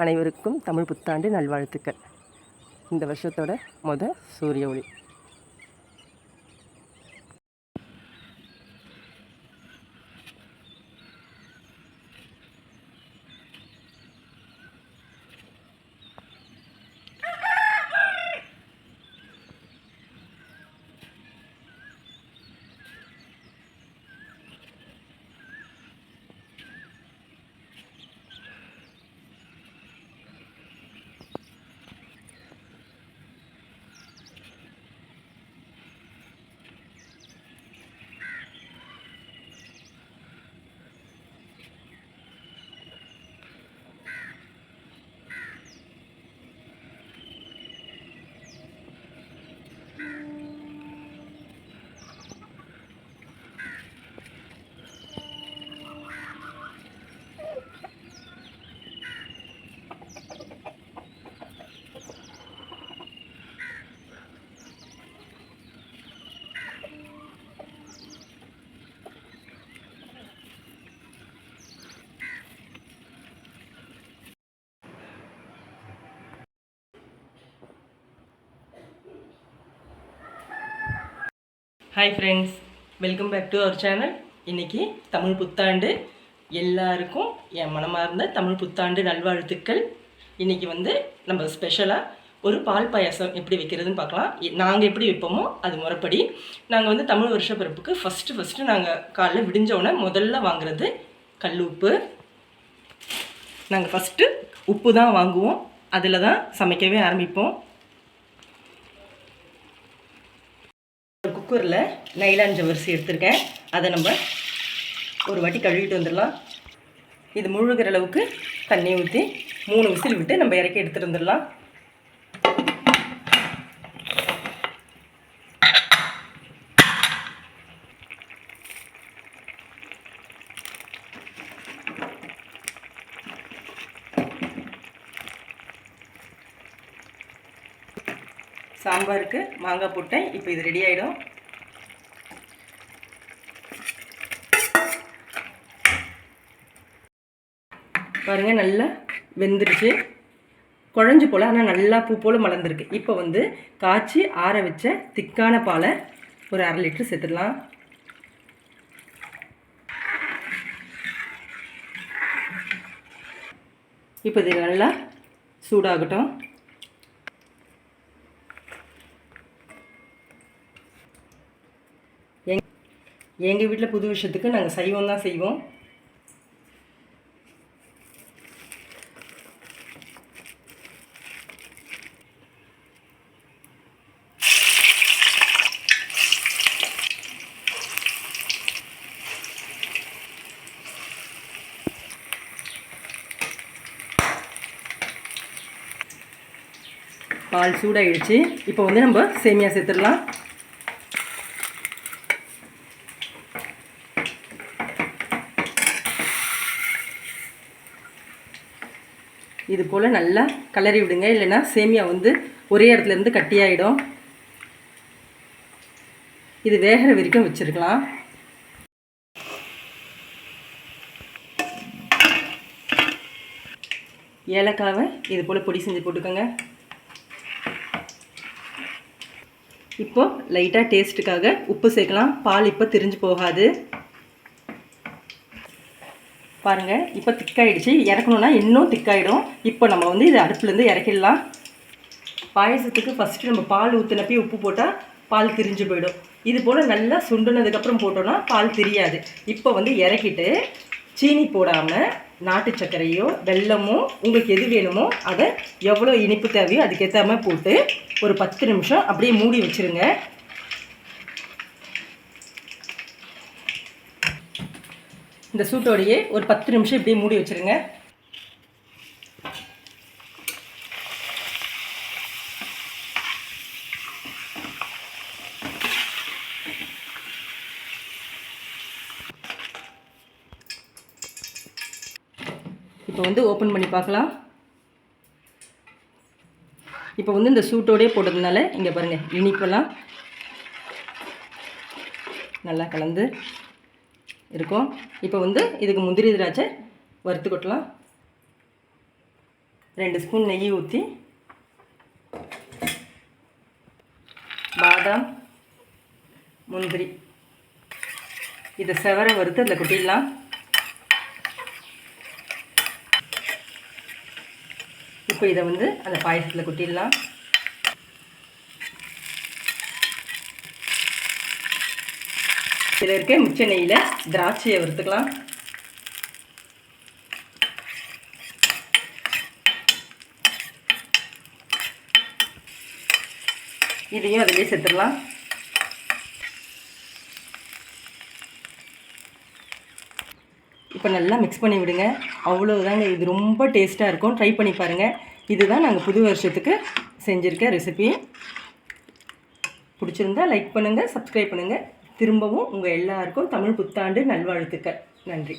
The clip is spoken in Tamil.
அனைவருக்கும் தமிழ் புத்தாண்டு நல்வாழ்த்துக்கள். இந்த வருஷத்தோட மொதல் சூரிய ஒளி. Hi friends welcome back to our channel இன்றைக்கி தமிழ் புத்தாண்டு. எல்லாருக்கும் என் மனமார்ந்த தமிழ் புத்தாண்டு நல்வாழ்த்துக்கள். இன்றைக்கி வந்து நம்ம ஸ்பெஷலாக ஒரு பால் பாயாசம் எப்படி வைக்கிறதுன்னு பார்க்கலாம். நாங்கள் எப்படி வைப்போமோ அது முறைப்படி. நாங்கள் வந்து தமிழ் வருஷ பிறப்புக்கு ஃபஸ்ட்டு ஃபஸ்ட்டு நாங்கள் காலைல விடிஞ்சோடனே முதல்ல வாங்குறது கல் உப்பு நாங்கள் ஃபஸ்ட்டு உப்பு தான் வாங்குவோம். அதில் தான் சமைக்கவே ஆரம்பிப்போம். குக்கரில் நைலான் ஜவரிசி எடுத்திருக்கேன். அதை நம்ம ஒரு வாட்டி கழுவிட்டு வந்துடலாம். இது முழுகிற அளவுக்கு தண்ணி ஊற்றி மூணு விசில் விட்டு நம்ம இறக்கி எடுத்துகிட்டு வந்துடலாம். சாம்பாருக்கு மாங்காய் போட்டேன். இப்போ இது ரெடி ஆகிடும் பாருங்கள் நல்லா வெந்துருச்சு. குழஞ்சு போல் ஆனால் நல்லா பூ போல் மலர்ந்துருக்கு. இப்போ வந்து காய்ச்சி ஆற வச்ச திக்கான பாலை ஒரு அரை லிட்டர் சேர்த்துடலாம். இப்போ இது நல்லா சூடாகட்டும். எங் எங்கள் வீட்டில் புது விஷயத்துக்கு நாங்கள் சைவம் தான் செய்வோம். பால் சூடாயிடுச்சு. இப்போ வந்து நம்ம சேமியா சேர்த்துடலாம். இது போல் நல்லா கலரி விடுங்க. இல்லைன்னா சேமியா வந்து ஒரே இடத்துல இருந்து கட்டியாயிடும். இது வேகிற வரைக்கும் வச்சுருக்கலாம். ஏலக்காவை இது போல் பொடி செஞ்சு போட்டுக்கோங்க. இப்போ லைட்டாக டேஸ்ட்டுக்காக உப்பு சேர்க்கலாம். பால் இப்போ திரிஞ்சு போகாது. பாருங்கள் இப்போ திக்காயிடுச்சு. இறக்கணுன்னா இன்னும் திக்காயிடும். இப்போ நம்ம வந்து இது அடுப்புலேருந்து இறக்கிடலாம். பாயசத்துக்கு ஃபஸ்ட்டு நம்ம பால் ஊற்றினப்பே உப்பு போட்டால் பால் திரிஞ்சு போயிடும். இது போல் நல்லா சுண்டுனதுக்கப்புறம் போட்டோன்னா பால் திரியாது. இப்போ வந்து இறக்கிட்டு சீனி போடாமல் நாட்டு சர்க்கரையோ வெல்லமோ உங்களுக்கு எது வேணுமோ அதை எவ்வளோ இனிப்பு தேவையோ அதுக்கேற்ற மாதிரி போட்டு ஒரு பத்து நிமிஷம் அப்படியே மூடி வச்சுருங்க. இந்த சூட்டோடையே ஒரு பத்து நிமிஷம் இப்படியே மூடி வச்சுருங்க. இப்போ வந்து ஓப்பன் பண்ணி பார்க்கலாம். இப்போ வந்து இந்த சூட்டோடயே போட்டதுனால இங்கே பாருங்கள் இனிப்பெல்லாம் நல்லா கலந்து இருக்கும். இப்போ வந்து இதுக்கு முந்திரி திராட்சை வறுத்து கொட்டலாம். ரெண்டு ஸ்பூன் நெய் ஊற்றி பாதாம் முந்திரி இதை செவர வறுத்து அதில் கொட்டிடலாம் இப்போ இதை வந்து அந்த பாயசத்தில் கொட்டிடலாம். இதில் இருக்க மிச்ச நெய்யில் திராட்சையை வறுத்துக்கலாம். இதையும் அதிலே சேர்த்துடலாம். இப்போ நல்லா மிக்ஸ் பண்ணி விடுங்க அவ்வளோதாங்க இது ரொம்ப டேஸ்ட்டாக இருக்கும். ட்ரை பண்ணி பாருங்கள் இதுதான் நாங்கள் புது வருஷத்துக்கு செஞ்சுருக்க ரெசிபி பிடிச்சிருந்தா லைக் பண்ணுங்கள் சப்ஸ்கிரைப் பண்ணுங்கள் திரும்பவும் உங்கள் எல்லாருக்கும் தமிழ் புத்தாண்டு நல்வாழ்த்துக்கள். நன்றி.